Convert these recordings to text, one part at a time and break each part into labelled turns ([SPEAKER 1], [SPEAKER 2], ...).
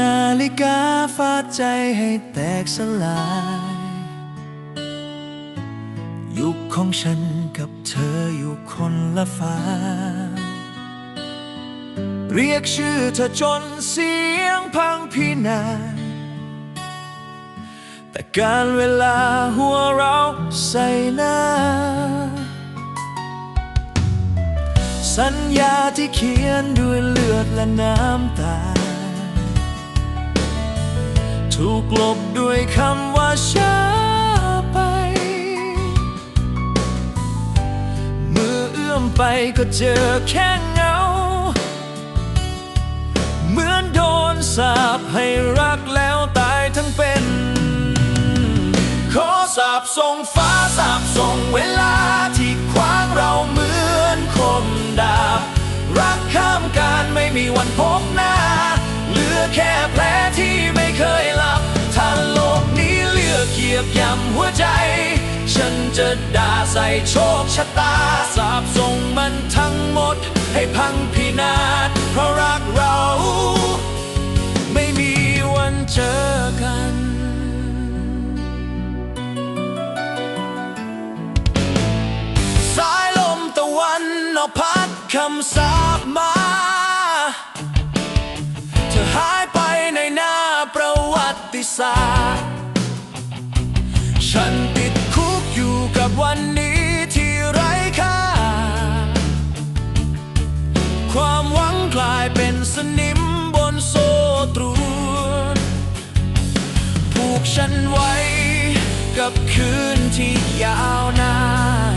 [SPEAKER 1] นาฬิกาฟาดใจให้แตกสลาย ยุคของฉันกับเธออยู่คนละฟ้า เรียกชื่อเธอจนเสียงพังพินาศแต่การเวลาหัวเราใส่หน้า สัญญาที่เขียนด้วยเลือดและน้ำตา ถูกลบด้วยคำว่าช้าไป มือเอื้อมไปก็เจอแค่เงา เหมือนโดนสาปให้รักแล้วตายทั้งเป็น ขอสาบส่งฟ้าสาบส่งเวลาที่ขวางเราเหมือนคมดาบ รักข้ามการไม่มีวันพบหน้า เหลือแค่แผลที่ไม่เคยลา ยียบย่ำหัวใจ ฉันจะด่าใส่โชคชะตา สาบส่งมันทั้งหมด ให้พังพินาศเพราะรักเรา ไม่มีวันเจอกันสายลมตะวันนอพัดคำสาปมาเธอหายไปในหน้าประวัติศาสตร์ นิมบนโซ่ตรวนผูกฉันไว้กับคืนที่ยาวนาน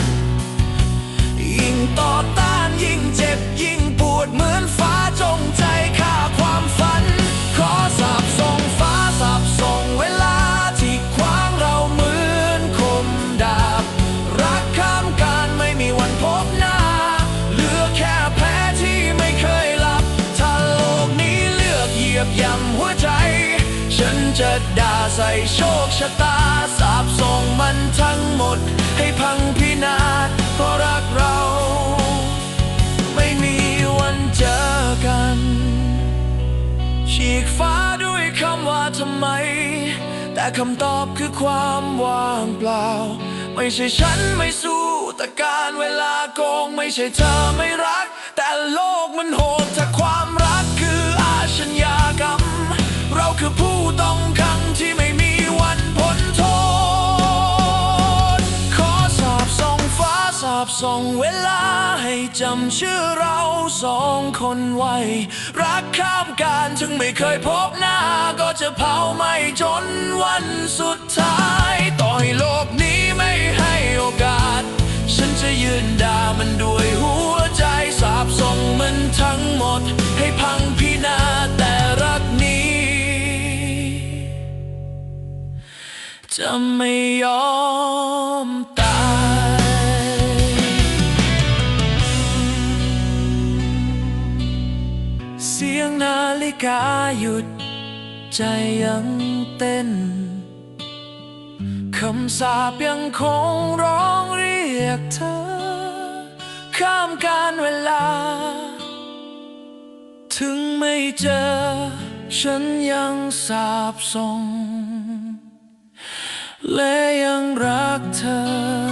[SPEAKER 1] ยิ่งต่อต้านยิ่งเจ็บยิ่ง จะด่าใส่โชคชะตา สาบส่งมันทั้งหมด ให้พังพินาศเพราะรักเรา ไม่มีวันเจอกัน ฉีกฟ้าด้วยคำว่าทำไม แต่คำตอบคือความว่างเปล่า ไม่ใช่ฉันไม่สู้แต่การเวลาโกง ไม่ใช่เธอไม่รัก แต่โลกมันโหด ส่งเวลาให้จำชื่อเราสองคนไว้ รักข้ามการถึงไม่เคยพบหน้า ก็จะเผาไหม้จนวันสุดท้าย ต่อให้โลกนี้ไม่ให้โอกาส ฉันจะยืนด่ามันด้วยหัวใจสาบส่งมันทั้งหมด ให้พังพินาศแต่รักนี้ จะไม่ยอมต ฬิกาหยุด ใจยังเต้น คำสาปยังคงร้องเรียกเธอ ข้ามการเวลา ถึงไม่เจอ ฉันยังสาบส่งและยังรักเธอ